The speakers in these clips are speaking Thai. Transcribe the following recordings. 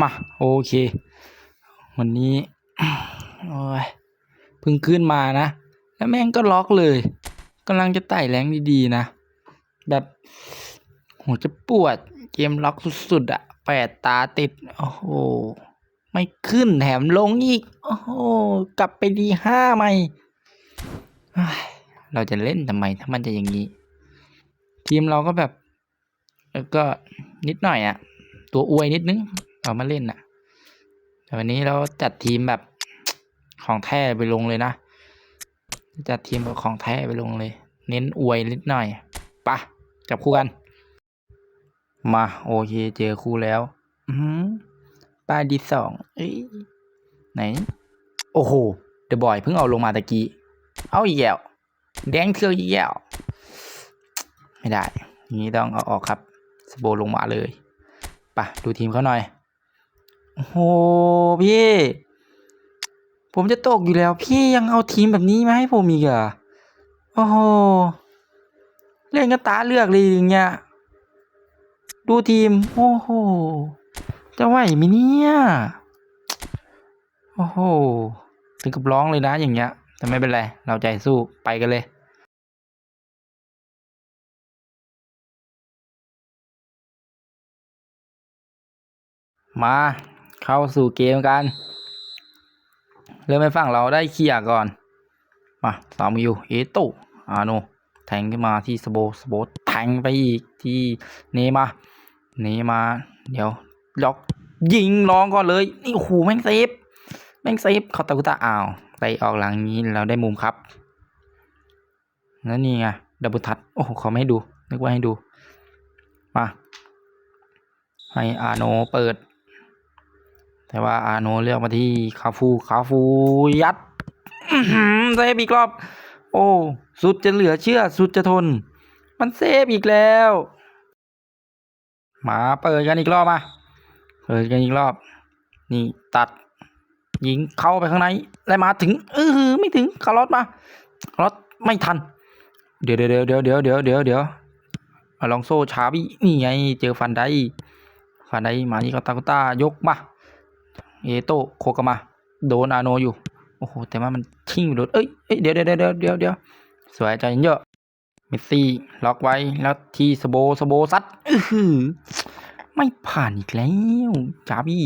มาโอเค วันนี้โอ้ยพิ่งขึ้นมานะ แล้วแม่งก็ล็อกเลยกำลังจะไต่แรงดีๆนะ แบบโหจะปวดเกมล็อกสุดๆอะแปดตาติด โอ้โห ไม่ขึ้นแถมลงอีก โอ้โห กลับไปดีห้าใหม่ เราจะเล่นทำไมถ้ามันจะอย่างนี้ ทีมเราก็แบบก็นิดหน่อยอะตัวอวยนิดนึง เรามาเล่นอะแต่วันนี้เราจัดทีมแบบของแท้ไปลงเลยนะ จัดทีมแบบของแท้ไปลงเลย เน้นอวยนิดหน่อยปะจับคู่กัน มาโอเคเจอคู่แล้ว อือหือปลาดีสองเอ้ยไหน โอ้โหเดอะบอยเพิ่งเอาลงมาตะกี้ เอาอีกแล้วแดงเทือกอีกแล้วไม่ได้ อย่างนี้ต้องเอาออกครับ สโบลงมาเลยไปะดูทีมเขาหน่อย โอ้โหพี่ ผมจะตกอยู่แล้ว พี่ยังเอาทีมแบบนี้มาให้ผมอีกเหรอโอ้โหเล่นกันตาเลือกเลยอย่างเงี้ยดูทีม โอ้โห จะไหวไหมเนี่ย โอ้โห ถึงกับร้องเลยนะอย่างเงี้ย แต่ไม่เป็นไร เราใจสู้ไปกันเลยมา เข้าสู่เกมกัน เริ่มไปฝั่งเราได้เคลียร์ก่อน มาสามยูเอโตอาโน แทงขึ้นมาที่สโบสโบแทงไปอีกที่เนมาเนมา เดี๋ยวล็อกยิงร้องก่อนเลย นี่โอ้โหแม่งเซฟแม่งเซฟเขาตะกุตาอ้าวไปออกหลังนี้เราได้มุมครับแล้วนี่ไงดับเบิลทัดโอ้โหเขาไม่ให้ดู นึกว่าให้ดู มา ให้อาโนเปิด แต่ว่าอาโนเลือกมาที่คาฟูคาฟูยัดเซฟอีกรอบ โอ้ สุดจะเหลือเชื่อ สุดจะทน มันเซฟอีกแล้ว มาเปิดกันอีกรอบมา เปิดกันอีกรอบ นี่ตัด ยิงเข้าไปข้างในแล้วมาถึงเออไม่ถึงคาร์ลอตมาคารลอตไม่ทัน เดี๋ยวเดี๋ยวเดี๋ยวเดี๋ยวเดี๋ยวเดี๋ยวเดี๋ยวลองโซ่ชาบี้นี่ไง เจอฟันไดฟันไดมาที่กาตากุต้ายกมา เอโตโคกามาโดนอาโนอยู่ โอ้โห แต่ว่ามันชิ่งไปโดนเอ้ยเอ้ยเดี๋ยวเดี๋ยวเดี๋ยวเดี๋ยวเดี๋ยวสวยใจเยอะเมสซี่ล็อกไว้แล้วทีสโบสโบซัดอือไม่ผ่านอีกแล้วจาบี้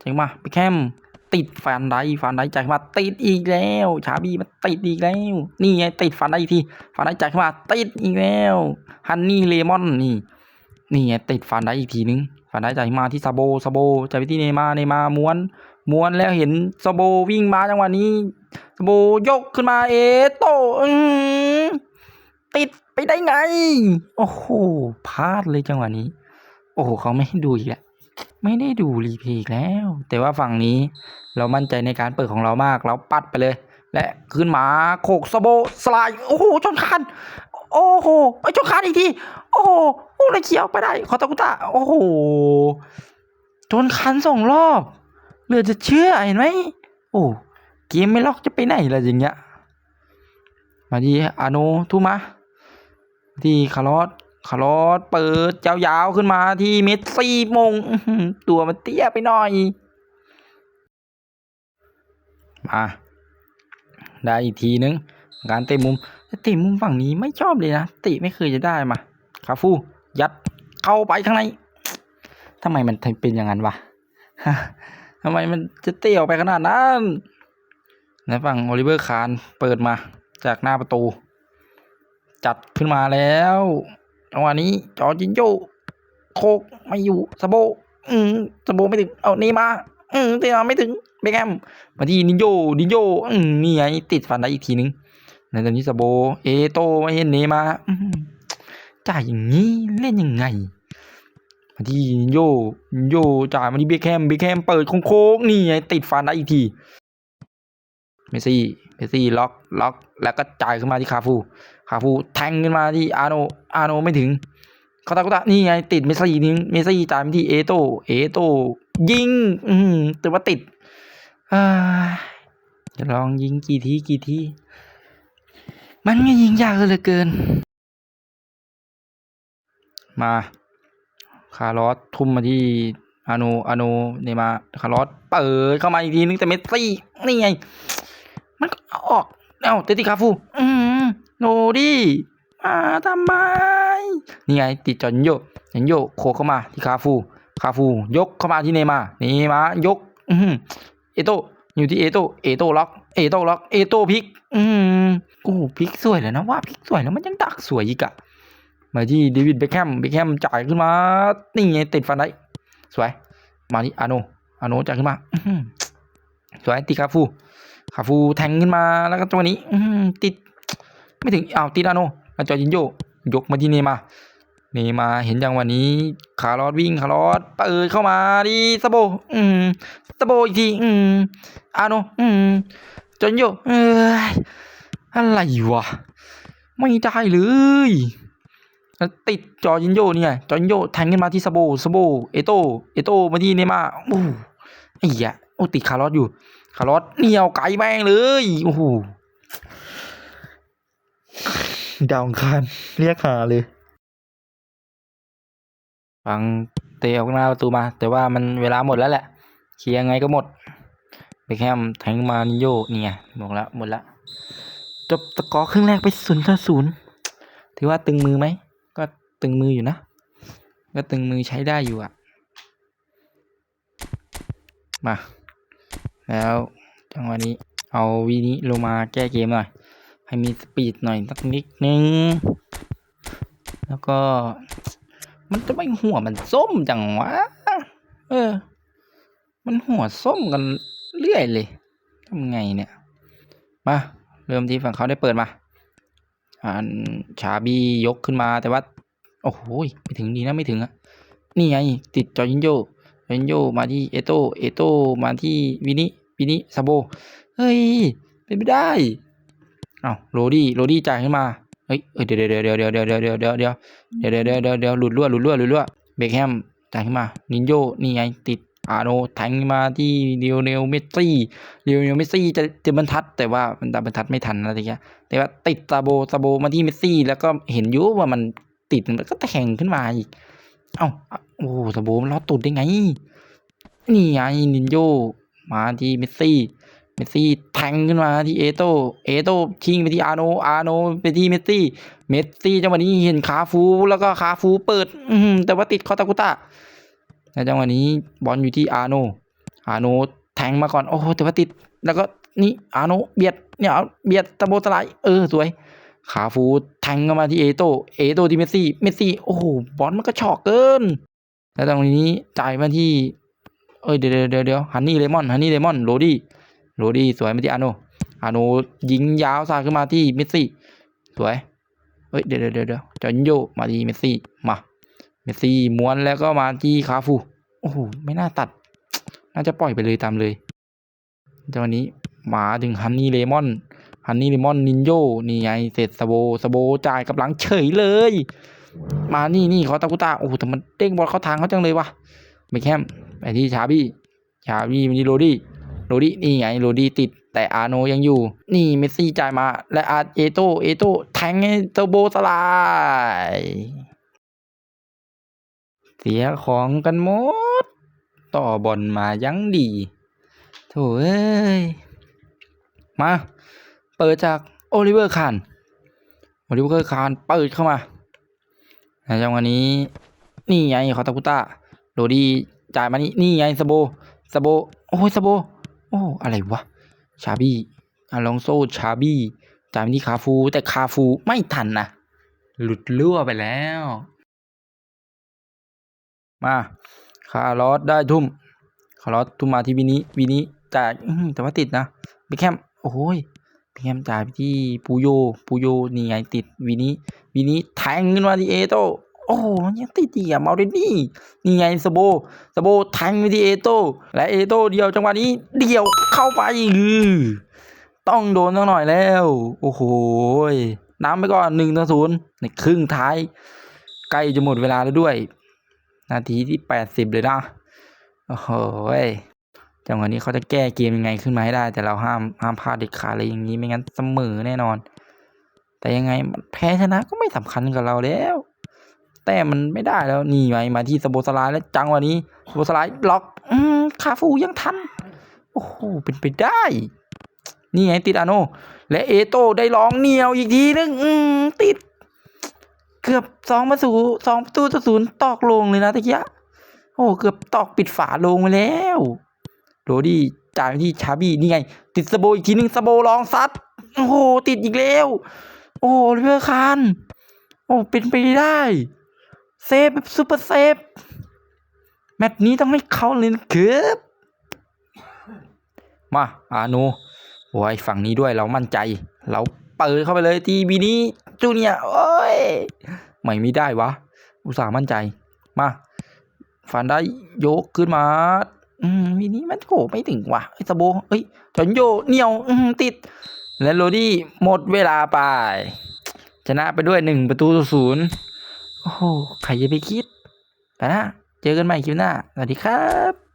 ใจมาไปแคมติดฟันไดฟันไดจ่ายมาติดอีกแล้วชาบี้มันติดอีกแล้ว นี่ไงติดฟันไดทีฟันไดจ่ายมาติดอีกแล้วฮันนี่เลมอนนี่ นี่ไงติดฟันไดอีกทีนึง ฟันไดจ่ายมาที่ซาโบซาโบจ่ายไปที่เนมาเนมาม้วนม้วนแล้วเห็นซาโบวิ่งมาจังหวะนี้ซาโบยกขึ้นมาเอโตอื้ติดไปได้ไง โอ้โหพลาดเลยจังหวะนี้ โอ้โหเขาไม่ให้ดูอีกแล้วไม่ได้ดูรีเพลย์อีกแล้ว แต่ว่าฝั่งนี้เรามั่นใจในการเปิดของเรามาก เราปัดไปเลย และขึ้นมาโขกสโบสไลด์โอ้โหชนคาน โอ้โหไปชนคานอีกทีโอ้โหโอ้เลยเขียวไปได้คอตากุตะโอ้โหชนคันสองรอบเหลือจะเชื่อเห็นไหมโอ้เกมไม่ล็อกจะไปไหนล่ะอย่างเงี้ยมาที่อาโนทูมาที่คาร์ลอสคาร์ลอสเปิดยาวๆขึ้นมาที่เมสซี่มงตัวมันเตี้ยไปหน่อยมาได้อีกทีนึงการเตะมุม แต่เตะมุมฝั่งนี้ไม่ชอบเลยนะเตะไม่เคยจะได้มาคาฟู ยัดเข้าไปข้างในทำไมมันเป็นอย่างนั้นวะทำไมมันจะเตะออกไปขนาดนั้นในฝั่งโอลิเวอร์คานเปิดมาจากหน้าประตู จัดขึ้นมาแล้วจังหวะนี้จอจินโยโคกไม่อยู่สโบ อืมสโบไม่ถึงเอานี่มา อืมเตะไม่ถึงเบคแฮมมาที่นินโยนินโยอืมนี่ไงติดฟันได้อีกทีนึง ในตอนนี้สโบ เอโตไม่เห็นเนมาจ่ายอย่างนี้เล่นยังไงมาที่โยโยจ่ายมาที่เบคแฮมเบคแฮมเปิดโค้งๆนี่ไงติดฟันได้อีกทีเมสซี่เมสซี่ล็อกล็อกแล้วก็จ่ายขึ้นมาที่คาฟู คาฟูแทงขึ้นมาที่อาโนอาโนไม่ถึงคาตาคุตะนี่ไงติดเมสซี่นึงเมสซี่จ่ายมาที่เอโตเอโตยิง อืมแต่ว่าติดอ่าจะลองยิงกี่ทีกี่ที มันก็ยิงยากเหลือเกิน มาคาร์ลอสทุ่มมาที่อาโนอาโนเนย์มาคาร์ลอสเปิดเข้ามาอีกทีนึงแต่เมสซี่นี่ไง มันก็เอาออกเอ้าเตติคาฟู อืมโนดิมาทำไม นี่ไง ติดจอนโยจอนโยโคเข้ามาที่คาฟู คาฟู ยกเข้ามาที่เนมาเนมายก อืมเอโตอยู่ที่เอโตเอโตล็อก เอโตล็อก เอโตพลิก อืม โอ้พิกสวยเลยนะว่าพิกสวยแล้วมันยังดักสวยอีกอะมาที่เดวิดเบคแฮมเบคแฮมจ่ายขึ้นมานี่ไงติดฟันได้สวย มาที่อาโนอาโนจ่ายขึ้นมาสวยตีคาฟูคาฟูแทงขึ้นมาแล้วก็จังหวะนี้ อืติด ไม่ถึงอ้าวติดอาโนแล้วจอร์จินโยยกมาที่เนมาเนมาเห็นจังหวะนี้คาร์ลอสวิ่งคาร์ลอสเปิดเข้ามาดีสโบ อืมสโบอีกที อืมอาโน อืมจอร์จินโยเอ้ย อะไรวะ ไม่ได้เลยแล้วติดจอร์จินโยเนี่ย จอร์จินโยแทงขึ้นมาที่สโบสโบ เอโตเอโตมาที่เนมาโอ้โหไอ้เหี้ยโอ้ติดคาร์ลอสอยู่ คาร์ลอสเหนียวไก่แม่งเลยโอ้โหดาวอังคารเรียกหาเลยฟังเตะออกหน้าประตูมา แต่ว่ามันเวลาหมดแล้วแหละเคลียร์ไงก็หมดเบคแฮมแทงมานิโยนี่ไงบอกแล้วหมดล้ว จบตะกอร์ครึ่งแรกไปศูนย์ต่อศูนย์ถือว่าตึงมือไหม ก็ตึงมืออยู่นะ ก็ตึงมือใช้ได้อยู่อะมา แล้วจังหวะนี้ เอาวีนี้ลงมาแก้เกมหน่อย ให้มีสปีดหน่อยสักนิดนึง แล้วก็ มันจะไม่หัวมันส้มจังวะ เออ มันหัวส้มกันเรื่อยเลยทำไงเนี่ย มา เริ่มที่ฝั่งเขาได้เปิดมาอ่านชาบียกขึ้นมาแต่ว่า โอ้โหไม่ถึงดีนะไม่ถึงอะนี่ไงติดจอร์จินโยเรนโยมาที่เอโตเอโตมาที่วินิวินิซาโบเฮ้ยเป็นไม่ได้อ้าวโรดี้โรดี้จ่ายขึ้นมาเฮ้ยเดี๋ยวเดี๋ยวเดี๋ยวเดี๋ยวเดี๋ยวเดี๋ยวเดี๋ยวเดี๋ยวเดี๋ยวเดี๋ยวเดี๋ยวเดี๋ยวเดี๋ยวหลุดรั่วหลุดรั่วหลุดรั่วเบคแฮมจ่ายขึ้นมานินโยนี่ไงติด อาโนแทงมาที่เลียวเนลเมสซี่เลียวเนลเมสซี่จะจะบรรทัด แต่ว่ามันดับบรรทัดไม่ทันอะไรเงี้ยแต่ว่าติดซาโบซาโบมาที่เมสซี่ แล้วก็เห็นยู่ว่ามันติดแล้วก็แทงขึ้นมาอีก เอ้าโอ้ซาโบมันลอดตุดได้ไง นี่ไงนินโยมาที่เมสซี่เมสซี่แทงขึ้นมาที่เอโตเอโตทิ้งไปที่อาโน อาโนไปที่เมสซี่ เมสซี่จังหวะนี้เห็นขาฟู แล้วก็ขาฟูเปิด อืแต่ว่าติดคอตากุตะ แล้วจังหวะนี้บอลอยู่ที่อาโน อาโนแทงมาก่อน โอ้โหแต่ว่าติด แล้วก็นี่อาโนเบียด เนี่ยเบียดตะโบสไลเออ สวย ขาฟูแทงเข้ามาที่เอโต เอโตที่เมสซี่ เมสซี่ โอ้โห บอลมันก็ชอกเกิน แล้วตรงนี้จ่ายมาที่ เอ้ย เดี๋ยวเดี๋ยวเดี๋ยวฮันนี่เลมอน ฮันนี่เลมอน โรดี้ โรดี้สวยมาที่อาโน อาโนยิงยาวสาขึ้นมาที่เมสซี่ สวยเอ้ย เดี๋ยวเดี๋ยวเดี๋ยวจอนโยมาที่เมสซี่ มา มสซี่ม้วนแล้วก็มาที่คาฟู โอ้โห ไม่น่าตัด น่าจะปล่อยไปเลยตามเลยแต่วันนี้มาถึงฮันนี่เลมอน ฮันนี่เลมอนนินโยนี่ไงเสร็จสโบสโบจ่ายกับหลังเฉยเลย มานี่นี่เขาตากุตาโอ้โหแต่มันเด้งบอลเข้าทางเขาจังเลยวะเบคแฮมไปที่ชาบี้ชาบี้มาที่โรดี้โรดี้นี่ไงโรดี้ติดแต่อาโนยังอยู่ นี่เมสซี่จ่ายมา และอาเอโตเอโตแทงเทอร์โบสลาย เสียของกันหมด ต่อบอลมายังดีโถ่เอ้ย มา เปิดจากโอลิเวอร์คานโอลิเวอร์คานเปิดเข้ามาในจังหวะนี้ นี่ไงคอตาคุต้าโรดี้จ่ายมานี่นี่ไงสโบสโบโอ้ยสโบโอ้อะไรวะชาบี้อาลองโซชาบี้จ่ายมาที่คาฟู แต่คาฟูไม่ทันนะหลุดลั่วไปแล้ว มาคาร์ลอสได้ทุ่มคาร์ลอสทุ่มมาที่วินิวินิจ่ายแต่ว่าติดนะเบคแฮมโอ้ยเบคแฮมจ่ายไปที่ปูโยปูโยนี่ไงติดวินิวินิแทงขึ้นมาที่เอโตโอ้โหยังติดอีกอะมาเดนี่นี่ไงสโบสโบแทงไปที่เอโตและเอโตเดียวจังหวะนี้เดียวเข้าไปอือต้องโดนสักหน่อยแล้ว โอ้โหยน้ำไปก่อนหนึ่งต่อศูนย์ในครึ่งท้าย ใกล้จะหมดเวลาแล้วด้วย นาทีที่แปดสิบเลยนะโอ้โหยจังหวะนี้เขาจะแก้เกมยังไงขึ้นมาให้ได้ แต่เราห้ามห้ามพลาดเด็ดขาดเลยอย่างนี้ไม่งั้นเสมอแน่นอน แต่ยังไงแพ้ชนะก็ไม่สำคัญกับเราแล้ว แต่มันไม่ได้แล้วนี่ไงมาที่สโบสลด์แล้วจังหวะนี้สโบสไลด์ล็อกอืมคาฟูยังทันโอ้โหเป็นไปได้ นี่ไงติดอาโน และเอโตได้ลองเหนียวอีกทีนึงอืมติด เกือบสองประตูสองประตูต่อศูนย์ตอกลงเลยนะตะเกียะโอ้เกือบตอกปิดฝาลงไปแล้วโรดี้จ่ายที่ชาบี้นี่ไง ติดสโบอีกทีนึงสโบลองซัดโอ้โหติดอีกแล้วโอ้ลิเวอร์คานโอ้เป็นไปได้เซฟแบบซูเปอร์เซฟแมตช์นี้ต้องให้เขาเลยนะครับมาอาโนโอ้ยฝั่งนี้ด้วยเรามั่นใจ เราเปิดเข้าไปเลยทีบีนี้ จูเนียโอ้ยไม่มีได้วะ อุตส่าห์มั่นใจ มาฟันได้โยกขึ้นมา อืมวีนี้มันโหไม่ถึงว่ะไอ้สะโบเอ้ยจอนโยเหนียว อืมติด และโรดี้หมดเวลาไป ชนะไปด้วยหนึ่งประตูต่อศูนย์โอ้โหใครจะไปคิดไปนะเจอกันใหม่คลิปหน้า สวัสดีครับ